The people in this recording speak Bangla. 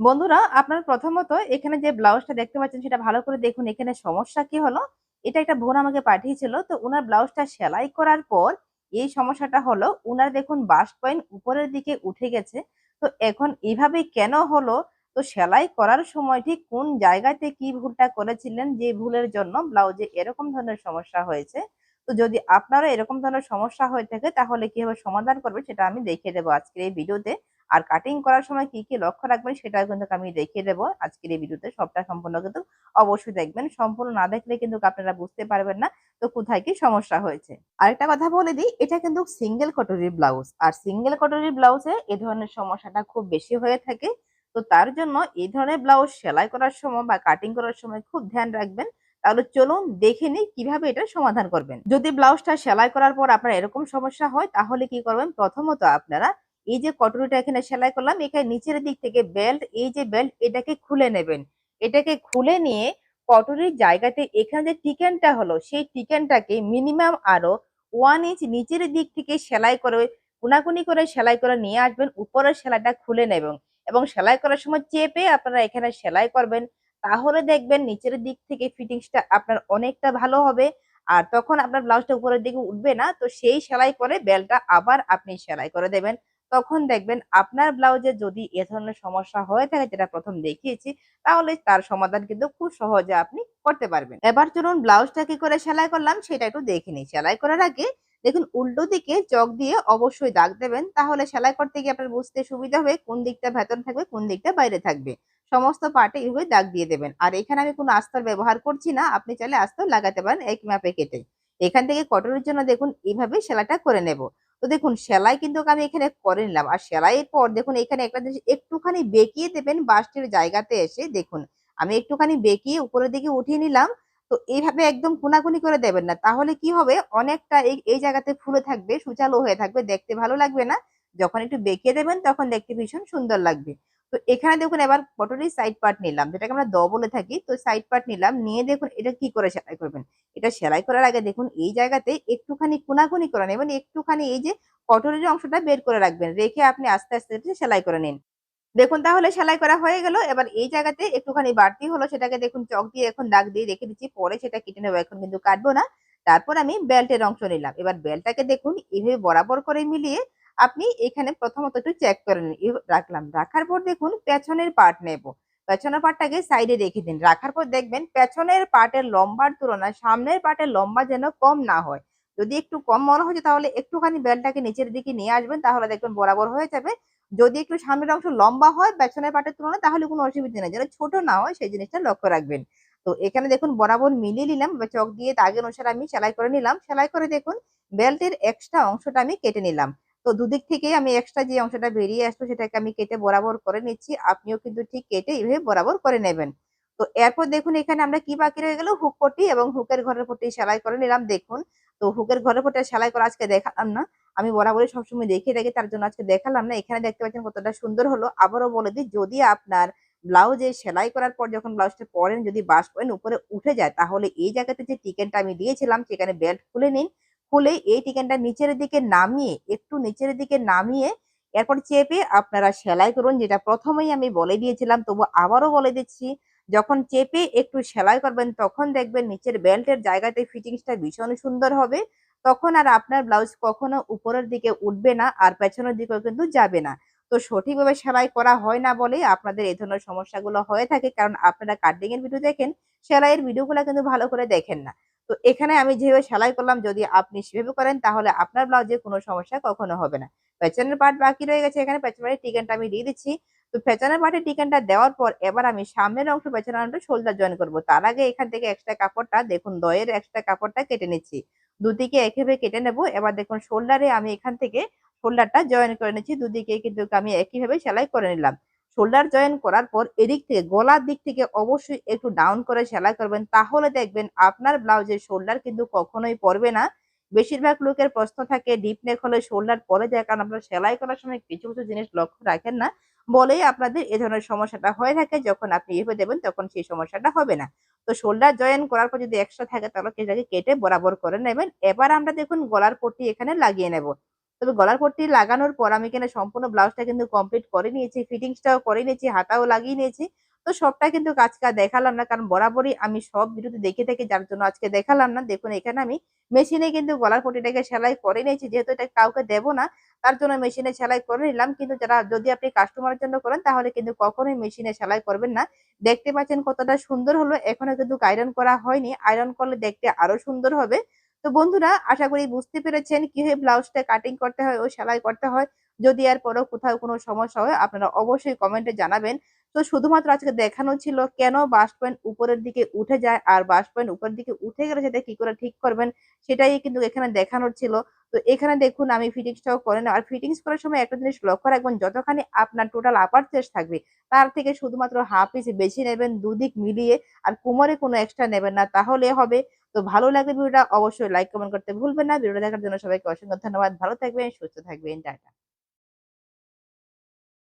বন্ধুরা, আপনার প্রথমত এখানে যে ব্লাউজটা দেখতে পাচ্ছেন সেটা ভালো করে দেখুন, এখানে সমস্যা কি হলো? এটা একটা বোন আমাকে পাঠিয়েছিল, তো উনার ব্লাউজটা সেলাই করার পর এই সমস্যাটা হলো, উনার দেখুন বাস্ট পয়েন্ট উপরের দিকে উঠে গেছে, তো এখন এইভাবে কেন হলো? তো সেলাই করার সময় ঠিক কোন জায়গাতে কি ভুলটা করেছিলেন যে ভুলের জন্য ব্লাউজে এরকম ধরনের সমস্যা হয়েছে? তো যদি আপনারও এরকম ধরনের সমস্যা হয়ে থাকে, তাহলে কীভাবে সমাধান করবে সেটা আমি দেখিয়ে দেবো আজকের এই ভিডিওতে। আর কাটিং করার সময় কি কি লক্ষ্য রাখবেন সেটা কিন্তু আমি দেখিয়ে দেবো। আজকের এই ভিডিওতে সবটা সম্পূর্ণ কিন্তু অবশ্যই দেখবেন। সম্পূর্ণ না দেখলে কিন্তু আপনারা বুঝতে পারবেন না তো কোথায় কি সমস্যা হয়েছে। আরেকটা কথা বলে দিই, এটা কিন্তু সিঙ্গেল কটরির ব্লাউজ আর সিঙ্গেল কটরির ব্লাউজে এই ধরনের সমস্যাটা খুব বেশি হয়ে থাকে। তো তার জন্য এই ধরনের ব্লাউজ সেলাই করার সময় বা কাটিং করার সময় খুব ধ্যান রাখবেন। তাহলে চলুন দেখে নিই কীভাবে এটা সমাধান করবেন। যদি ব্লাউজটা সেলাই করার পর আপনার এরকম সমস্যা হয়, তাহলে কি করবেন? প্রথমত আপনারা এই যে কটরিটা এখানে সেলাই করলাম, এখানে নিচের দিক থেকে বেল্ট এই যে বেল্ট এটাকে খুলে নেবেন। এটাকে খুলে নিয়ে কটরির জায়গাতে এখানে যে টিকেনটা হলো, সেই টিকেনটাকে মিনিমাম আরও ওয়ান ইঞ্চ নিচের দিক থেকে সেলাই করে কোনাকুনি করে সেলাই করে নিয়ে আসবেন, উপরের সেলাইটা খুলে নেবেন। এবং সেলাই করার সময় চেপে আপনারা এখানে সেলাই করবেন, তাহলে দেখবেন নিচের দিক থেকে ফিটিংসটা আপনার অনেকটা ভালো হবে। আর তখন আপনার ব্লাউজটা উপরের দিকে উঠবে না, তো সেই সেলাই করে বেলটা আবার আপনি সেলাই করে দেবেন। তখন দেখবেন আপনার ব্লাউজে যদি এ ধরনের সমস্যা হয়ে থাকে, যেটা প্রথম দেখিয়েছি, তাহলে তার সমাধান কিন্তু খুব সহজে আপনি করতে পারবেন। এবার চলুন ব্লাউজটা কি করে সেলাই করলাম, সেটা একটু দেখে নিই। সেলাই করার আগে দেখুন উল্টো দিকে চক দিয়ে অবশ্যই দাগ দেবেন, তাহলে সেলাই করতে গিয়ে আপনার বুঝতে সুবিধা হবে কোন দিকটা ভেতর থাকবে, কোন দিকটা বাইরে থাকবে। সমস্ত পার্টে এইভাবে দাগ দিয়ে দেবেন। আর এখানে আমি কোনো আস্তর ব্যবহার করছি না, আপনি চাইলে আস্তর লাগাতে পারেন এক ম্যাপে কেটে। এখান থেকে কটনের জন্য দেখুন এইভাবে সেলাইটা করে নেব। তো দেখুন, সেলাই কিন্তু আমি এখানে করে নিলাম। আর সেলাইয়ের পর দেখুন, এখানে একটা জিনিস একটুখানি বেঁকিয়ে দেবেন বাসটির জায়গাতে এসে। দেখুন, আমি একটুখানি বেঁকিয়ে উপরের দিকে উঠিয়ে নিলাম। তো এইভাবে একদম কোনাকুনি করে দেবেন না। তাহলে কি হবে? অনেকটা এই এই জায়গাতে ফুলে থাকবে, সুচালো হয়ে থাকবে, দেখতে ভালো লাগবে না। যখন একটু বেঁকিয়ে দেবেন, তখন দেখতে ভীষণ সুন্দর লাগবে। তো এখানে দেখুন এবার পটলের সাইড পার্ট নিলাম, যেটাকে আমরা দ বলে থাকি, তো সাইড পার্ট নিলাম, নিয়ে দেখুন এটা কি করে সেলাই করবেন। এটা সেলাই করার আগে দেখুন এই জায়গাতে একটুখানি কোনাকুনি করে নেবেন একটুখানি এই যে পটলের অংশটা বের করে রাখবেন, রেখে আপনি আস্তে আস্তে সেলাই করে নিন। দেখুন তাহলে সেলাই করা হয়ে গেল, এবার এই জায়গাতে একটুখানি বাড়তি হলো, সেটাকে দেখুন চক দিয়ে এখন দাগ দিয়ে রেখে দিচ্ছি, পরে সেটা কেটে নেব, এখন কিন্তু কাটবো না। তারপর আমি বেল্টের অংশ নিলাম, এবার বেল্টটাকে দেখুন এইভাবে বরাবর করে মিলিয়ে আপনি এখানে প্রথমত একটু চেক করে নিন। রাখলাম। রাখার পর দেখুন, পেছনের পার্ট নেব। পেছনের পার্টটাকে সাইডে রেখে দিন। রাখার পর দেখবেন, পেছনের পার্টের লম্বার তুলনায় সামনের পার্টের লম্বা যেন কম না হয়। যদি একটু কম মনে হচ্ছে, তাহলে একটুখানি বেলটাকে নিচের দিকে নিয়ে আসবেন, তাহলে দেখবেন বরাবর হয়ে যাবে। যদি একটু সামনের অংশ লম্বা হয়, পেছনের পার্টের তুলনায়, তাহলে কোনো অসুবিধা নেই। যেন ছোট না হয়, সেই জিনিসটা লক্ষ্য রাখবেন। তো এখানে দেখুন, বরাবর মিলিয়ে নিলাম। বা চক দিয়ে দাগের অনুসারে আমি সেলাই করে নিলাম। সেলাই করে দেখুন বেল্টের এক্সট্রা অংশটা আমি কেটে নিলাম। তো দুদিক থেকে আমি এক্সট্রা যে অংশটা বেরিয়ে আসতো সেটাকে আমি কেটে বরাবর করে নিচ্ছি। আপনিও কিন্তু ঠিক কেটে এইভাবে বরাবর করে নেবেন। তো এরপর দেখুন, এখানে আমরা কি বাকি রয়ে গেল? হুক পট্টি এবং হুকের ঘরের পট্টি সেলাই করে নিলাম। দেখুন, তো হুকের ঘরের পট্টি সেলাই করে আজকে দেখালাম না। আমি বরাবরই সবসময় দেখিয়ে থাকি, তার জন্য আজকে দেখালাম না। এখানে দেখতে পাচ্ছেন কতটা সুন্দর হলো। আবারও বলে দিই, যদি আপনার ব্লাউজে সেলাই করার পর যখন ব্লাউজটা পরেন, যদি বাস পয়েন্ট উপরে উঠে যায়, তাহলে এই জায়গাতে যে টিকেনটা আমি দিয়েছিলাম, সেখানে বেল্ট খুলে নিন। খুলে এই টিকেনটা নিচের দিকে নামিয়ে, একটু নিচের দিকে নামিয়ে এরপর চেপে আপনারা সেলাই করুন, যেটা প্রথমেই আমি বলে দিয়েছিলাম, তবু আবারও বলে দিচ্ছি, যখন চেপে একটু সেলাই করবেন, তখন দেখবেন নিচের বেল্টের জায়গাতে ফিটিংসটা ভীষণ সুন্দর হবে, তখন আর আপনার ব্লাউজ কখনো উপরের দিকে উঠবে না, আর পেছনের দিকেও কিন্তু যাবে না। তো সঠিকভাবে সেলাই করা হয় না বলেই আপনাদের এই ধরনের সমস্যাগুলো হয়ে থাকে, কারণ আপনারা কাটিং এর ভিডিও দেখেন, সেলাইয়ের ভিডিওগুলো কিন্তু ভালো করে দেখেন না। তো এখানে আমি যেভাবে সেলাই করলাম, যদি আপনি সেভাবে করেন, তাহলে আপনার ব্লাউজে কোনো সমস্যা কখনো হবে না। পেছনের পার্ট বাকি রয়ে গেছে এখানে, পেছনের টিকেনটা আমি দিয়ে দিচ্ছি। তো পেছনের পার্টে টিকেনটা দেওয়ার পর এবার আমি সামনের অংশ, পেছনের অংশ শোল্ডার জয়েন করব। তার আগে এখান থেকে এক্সট্রা কাপড়টা, দেখুন দয়ের এক্সট্রা কাপড়টা কেটে নিচ্ছি। দুদিকে একইভাবে কেটে নেব। এবার দেখুন শোল্ডারে আমি এখান থেকে শোল্ডারটা জয়েন করে নিচ্ছি। দুদিকে কিন্তু আমি একইভাবে সেলাই করে নিলাম। শোল্ডার জয়েন করার পর এদিক থেকে গলার দিক থেকে অবশ্যই একটু ডাউন করে সেলাই করবেন। তাহলে দেখবেন আপনার ব্লাউজের শোল্ডার কিন্তু কখনোই পড়বে না। বেশিরভাগ লোকের প্রশ্ন থাকে ডিপ নেক হলে শোল্ডার পরে যায়, কারণ আপনারা সেলাই করার সময় কিছু কিছু জিনিস লক্ষ্য রাখেন না। বলেই আপনাদের এ ধরনের সমস্যাটা হয়ে থাকে, যখন আপনি এভাবে দেবেন তখন সেই সমস্যাটা হবে না। তো শোল্ডার জয়েন করার পর যদি এক্সট্রা থাকে, তাহলে সেটাকে কেটে বরাবর করে নেবেন। এবার আমরা দেখুন গলার পট্টি এখানে লাগিয়ে নেব। তবে গলার পট্টি লাগানোর পর আমি এখানে সম্পূর্ণ ব্লাউজটা কিন্তু কমপ্লিট করে নিয়েছি ফিটিংসটাও করে নিয়েছি, হাতাও লাগিয়ে নিয়েছি। তো সবটা কিন্তু আর দেখালাম না, কারণ বরাবরই আমি সব ভিডিওতে দেখে থাকি যার জন্য আজকে দেখালাম না। দেখুন, এখানে আমি মেশিনে কিন্তু গলার পট্টিটাকে সেলাই করে নিয়েছি, যেহেতু এটা কাউকে দেবো না, তার জন্য মেশিনে সেলাই করে নিলাম। কিন্তু যারা যদি আপনি কাস্টমারের জন্য করেন, তাহলে কিন্তু কখনোই মেশিনে সেলাই করবেন না। দেখতে পাচ্ছেন কতটা সুন্দর হলো। এখনও কিন্তু আয়রন করা হয়নি। আয়রন করলে দেখতে আরও সুন্দর হবে। তো বন্ধুরা, আশা করি বুঝতে পেরেছেন কীভাবে ব্লাউজটা কাটিং করতে হয় ও সেলাই করতে হয়। যদি আর পরেও কোথাও কোনো সমস্যা হয়, আপনারা অবশ্যই কমেন্টে জানাবেন। তো শুধুমাত্র আজকে দেখানো ছিল কেন বাস পয়েন্ট উপরের দিকে উঠে যায় আর বাস পয়েন্ট উপরের দিকে উঠে গেলে সেটা কি করে ঠিক করবেন সেটাই কিন্তু এখানে দেখানোর ছিল। তো এখানে দেখুন আমি ফিটিংসটাও করে না আর ফিটিংস করার সময় একটা জিনিস লক্ষ্য রাখবেন, যতখানি আপনার টোটাল আপার চেস্ট থাকবে, তার থেকে শুধুমাত্র হাফ পিস বেশি নেবেন, দুদিক মিলিয়ে আর কোমরে কোনো এক্সট্রা নেবেন না, তাহলে হবে। তো ভালো লাগলে ভিডিওটা অবশ্যই লাইক কমেন্ট করতে ভুলবেন না। ভিডিওটা দেখার জন্য সবাইকে অসংখ্য ধন্যবাদ। ভালো থাকবেন, সুস্থ থাকবেন, টাটা।